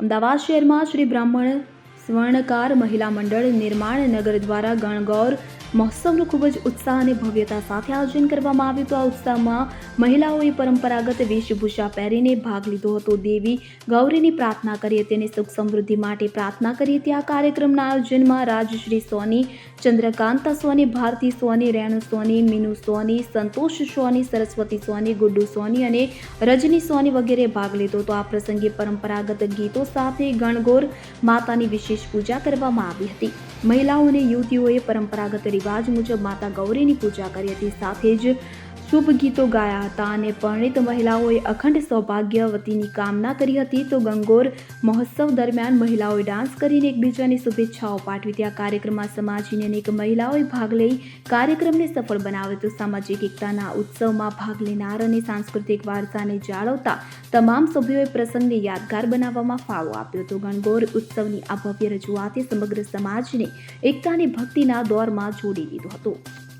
અમદાવાદ શહેરમાં શ્રી બ્રાહ્મણ સ્વર્ણકાર મહિલા મંડળ નિર્માણ નગર દ્વારા ગણગૌર મહોત્સવનું ખૂબ જ ઉત્સાહ અને ભવ્યતા સાથે આયોજન કરવામાં આવ્યું હતું. આ ઉત્સાહમાં મહિલાઓએ પરંપરાગત વેશભૂષા પહેરીને ભાગ લીધો હતો. દેવી ગૌરીની પ્રાર્થના કરી હતી અને સુખ સમૃદ્ધિ માટે પ્રાર્થના કરી હતી. આ કાર્યક્રમના આયોજનમાં રાજશ્રી સોની, ચંદ્રકાંતા સોની, ભારતી સોની, રેણુ સોની, મીનુ સોની, સંતોષ સોની, સરસ્વતી સોની, ગુડ્ડુ સોની અને રજની સોની વગેરે ભાગ લીધો હતો. આ પ્રસંગે પરંપરાગત ગીતો સાથે ગણગોર માતાની વિશેષ પૂજા કરવામાં આવી હતી. મહિલાઓ અને યુવતીઓએ પરંપરાગત રિવાજ મુજબ માતા ગૌરીની પૂજા કરી હતી. સાથે જ શુભ ગીતો ગાયા હતા અને પરણિત મહિલાઓએ અખંડ સૌભાગ્યવતીની કામના કરી હતી તો ગંગોર મહોત્સવ દરમિયાન મહિલાઓએ ડાન્સ કરીને એકબીજાની શુભેચ્છાઓ પાઠવી. હતી આ કાર્યક્રમમાં સમાજની અનેક મહિલાઓએ ભાગ લઈ કાર્યક્રમને સફળ બનાવ્યો હતો. સામાજિક એકતાના ઉત્સવમાં ભાગ લેનાર અને સાંસ્કૃતિક વારસાને જાળવતા તમામ સભ્યોએ પ્રસંગને યાદગાર બનાવવામાં ફાળો આપ્યો હતો. ગણગોર ઉત્સવની આ ભવ્ય રજૂઆતે સમગ્ર સમાજને એકતા અને ભક્તિના દોરમાં જોડી દીધો હતો.